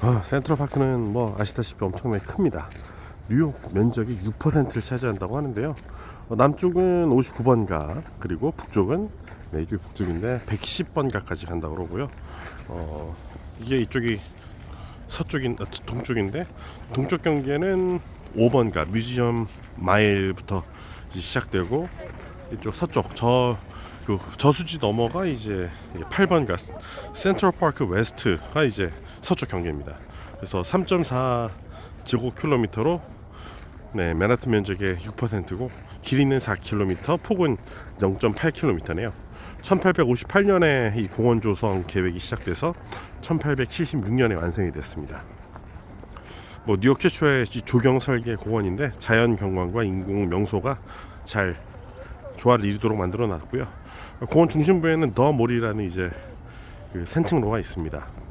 아, 센트럴파크는 뭐 아시다시피 엄청나게 큽니다. 뉴욕 면적이 6%를 차지한다고 하는데요. 어, 남쪽은 59번가 그리고 북쪽은 네, 이쪽이 북쪽인데 110번가까지 간다고 그러고요. 어, 이게 이쪽이 서쪽인 어, 동쪽인데 동쪽 경계는 5번가 뮤지엄 마일부터 시작되고 이쪽 서쪽 저 그 저수지 넘어가 이제 8번가 센트럴 파크 웨스트가 이제 서쪽 경계입니다. 그래서 3.4 제곱킬로미터로 네, 맨하튼 면적의 6%고 길이는 4km, 폭은 0.8km네요. 1858년에 이 공원 조성 계획이 시작돼서 1876년에 완성이 됐습니다. 뭐 뉴욕 최초의 이 조경 설계 공원인데 자연 경관과 인공 명소가 잘 조화를 이루도록 만들어 놨고요. 공원 중심부에는 더 몰이라는 이제 그 산책로가 있습니다.